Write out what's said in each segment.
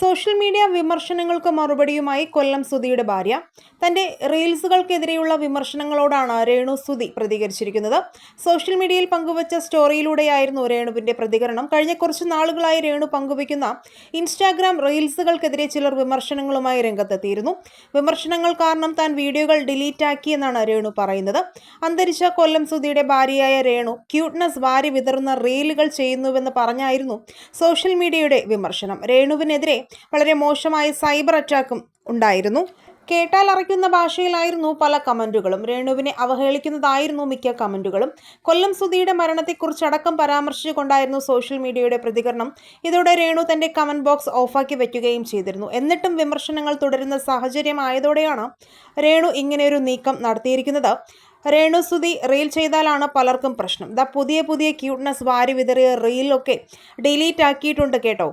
Social media വിമർശനങ്ങൾക്ക് മറുപടിയുമായി കൊല്ലം സുധിയുടെ ഭാര്യ. തന്റെ റീൽസുകൾക്കെതിരെയുള്ള വിമർശനങ്ങളോടാണ് രേണു സുധി പ്രതികരിച്ചിരിക്കുന്നത്. സോഷ്യൽ മീഡിയയിൽ പങ്കുവച്ച സ്റ്റോറിയിലൂടെയായിരുന്നു രേണുവിന്റെ പ്രതികരണം. കഴിഞ്ഞ കുറച്ച് നാളുകളായി രേണു പങ്കുവയ്ക്കുന്ന ഇൻസ്റ്റാഗ്രാം റീൽസുകൾക്കെതിരെ ചിലർ വിമർശനങ്ങളുമായി രംഗത്തെത്തിയിരുന്നു. വിമർശനങ്ങൾ കാരണം താൻ വീഡിയോകൾ ഡിലീറ്റ് ആക്കിയെന്നാണ് രേണു പറയുന്നത്. അന്തരിച്ച കൊല്ലം സുധിയുടെ ഭാര്യയായ രേണു ക്യൂട്ട്നസ് വാരി വിതറുന്ന റീലുകൾ ചെയ്യുന്നുവെന്ന് പറഞ്ഞായിരുന്നു സോഷ്യൽ മീഡിയയുടെ വിമർശനം. രേണുവിനെതിരെ വളരെ മോശമായ സൈബർ അറ്റാക്കും ഉണ്ടായിരുന്നു. കേട്ടാൽ അറിയിക്കുന്ന ഭാഷയിലായിരുന്നു പല കമന്റുകളും രേണുവിനെ അവഹേളിക്കുന്നതായിരുന്നു മിക്ക കമന്റുകളും കൊല്ലം സുധിയുടെ മരണത്തെക്കുറിച്ചടക്കം പരാമർശിച്ചുകൊണ്ടായിരുന്നു സോഷ്യൽ മീഡിയയുടെ പ്രതികരണം. ഇതോടെ രേണു തന്റെ കമന്റ് ബോക്സ് ഓഫാക്കി വയ്ക്കുകയും ചെയ്തിരുന്നു. എന്നിട്ടും വിമർശനങ്ങൾ തുടരുന്ന സാഹചര്യമായതോടെയാണ് രേണു ഇങ്ങനെയൊരു നീക്കം നടത്തിയിരിക്കുന്നത്. രേണു സുധി റീൽ ചെയ്താലാണ് പലർക്കും പ്രശ്നം. ദാ പുതിയ പുതിയ ക്യൂട്ട്നെസ് വാരി വിതറിയ റീലൊക്കെ ഡിലീറ്റ് ആക്കിയിട്ടുണ്ട് കേട്ടോ.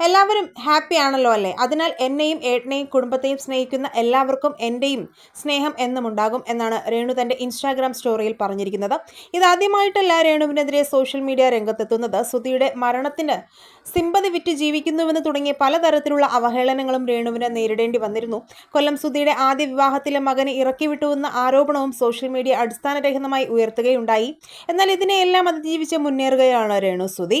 എല്ലാവരും ഹാപ്പി ആണല്ലോ അല്ലേ? അതിനാൽ എന്നെയും ഏട്ടനെയും കുടുംബത്തെയും സ്നേഹിക്കുന്ന എല്ലാവർക്കും എന്റെയും സ്നേഹം എന്നും ഉണ്ടാകും എന്നാണ് രേണു തന്റെ ഇൻസ്റ്റാഗ്രാം സ്റ്റോറിയിൽ പറഞ്ഞിരിക്കുന്നത്. ഇതാദ്യമായിട്ടല്ല രേണുവിനെതിരെ സോഷ്യൽ മീഡിയ രംഗത്തെത്തുന്നത്. സുധിയുടെ മരണത്തിന് സിമ്പതി വിറ്റ് ജീവിക്കുന്നുവെന്ന് തുടങ്ങിയ പലതരത്തിലുള്ള അവഹേളനങ്ങളും രേണുവിന് നേരിടേണ്ടി വന്നിരുന്നു. കൊല്ലം സുധിയുടെ ആദ്യ വിവാഹത്തിലെ മകനെ ഇറക്കിവിട്ടുവെന്ന ആരോപണവും സോഷ്യൽ മീഡിയ അടിസ്ഥാനരഹിതമായി ഉയർത്തുകയുണ്ടായി. എന്നാൽ ഇതിനെയെല്ലാം അതിജീവിച്ച് മുന്നേറുകയാണ് രേണു സുധി